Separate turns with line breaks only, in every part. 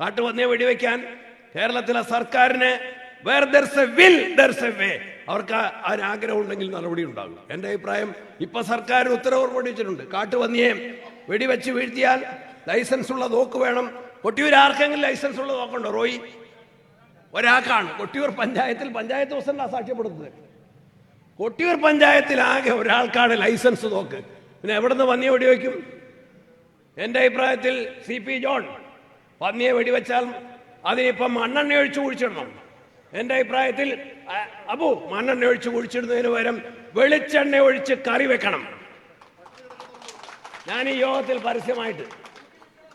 കാട്ടുപന്നിയെ വെടിവെക്കാൻ കേരളത്തിലെ സർക്കാരിന് വേർ ദർസ് അവർക്ക് ആഗ്രഹം ഉണ്ടെങ്കിൽ നടപടി ഉണ്ടാകും. എന്റെ അഭിപ്രായം ഇപ്പൊ സർക്കാർ ഉത്തരവ് പുറപ്പെടുവിച്ചിട്ടുണ്ട്. കാട്ടുപന്നിയെ വെടിവെച്ച് വീഴ്ത്തിയാൽ ലൈസൻസ് ഉള്ള തോക്ക് വേണം. കൊട്ടിയൂർ ആർക്കെങ്കിലും ലൈസൻസ് ഉള്ള തോക്കുണ്ടോ റോയി? ഒരാൾക്കാണ്. കൊട്ടിയൂർ പഞ്ചായത്തിൽ പഞ്ചായത്ത് പ്രസിഡന്റാണ് സാക്ഷ്യപ്പെടുത്തുന്നത് കൊട്ടിയൂർ പഞ്ചായത്തിൽ ആകെ ഒരാൾക്കാണ് ലൈസൻസ് നോക്ക് പിന്നെ എവിടെ നിന്ന് പന്നിയെ വെടിവെക്കും? എന്റെ അഭിപ്രായത്തിൽ സി പി ജോൺ. പന്നിയെ വെടിവെച്ചാൽ അതിനിപ്പം മണ്ണെണ്ണ ഒഴിച്ച് കുഴിച്ചിടണം. എന്റെ അഭിപ്രായത്തിൽ അബു മണ്ണെണ്ണ ഒഴിച്ച് കുഴിച്ചിടുന്നതിന് പകരം വെളിച്ചെണ്ണ ഒഴിച്ച് കറി വെക്കണം. ഞാൻ ഈ യോഗത്തിൽ പരസ്യമായിട്ട്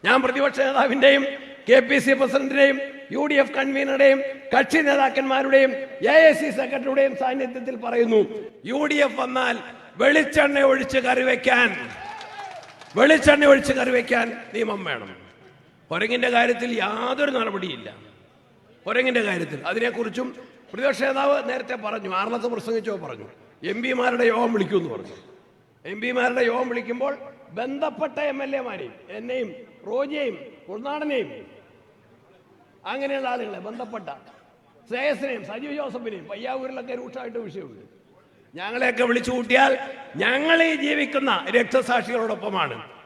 ഞാൻ പ്രതിപക്ഷ നേതാവിന്റെയും കെ പി സി പ്രസിഡന്റിന്റെയും യു ഡി എഫ് കൺവീനറുടെയും കക്ഷി നേതാക്കന്മാരുടെയും എ ഐ സി സെക്രട്ടറിയുടെയും സാന്നിധ്യത്തിൽ പറയുന്നു യു ഡി എഫ് വന്നാൽ വെളിച്ചെണ്ണ ഒഴിച്ച് കറി വെക്കാൻ വെളിച്ചെണ്ണ ഒഴിച്ച് കറി വെക്കാൻ നിയമം വേണം. കുരങ്ങിന്റെ കാര്യത്തിൽ യാതൊരു നടപടിയില്ല. കുരങ്ങിന്റെ കാര്യത്തിൽ. അതിനെക്കുറിച്ചും പ്രതിപക്ഷ നേതാവ് നേരത്തെ പറഞ്ഞു ആർലത്ത് പ്രസംഗിച്ചോ പറഞ്ഞു എം പിമാരുടെ യോഗം എന്ന് പറഞ്ഞു. എം പിമാരുടെ യോഗം വിളിക്കുമ്പോൾ ബന്ധപ്പെട്ട എം എൽ എമാരെയും എന്നെയും റോജയും ഉൾനാടനെയും അങ്ങനെയുള്ള ആളുകളെ ബന്ധപ്പെട്ട ശ്രേയസിനെയും സജീവ് ജോസഫിനെയും പയ്യാവൂരിലൊക്കെ രൂക്ഷമായിട്ട് വിഷയമുണ്ട്. ഞങ്ങളെയൊക്കെ വിളിച്ചു കൂട്ടിയാൽ ഞങ്ങൾ ഈ ജീവിക്കുന്ന രക്തസാക്ഷികളോടൊപ്പമാണ്.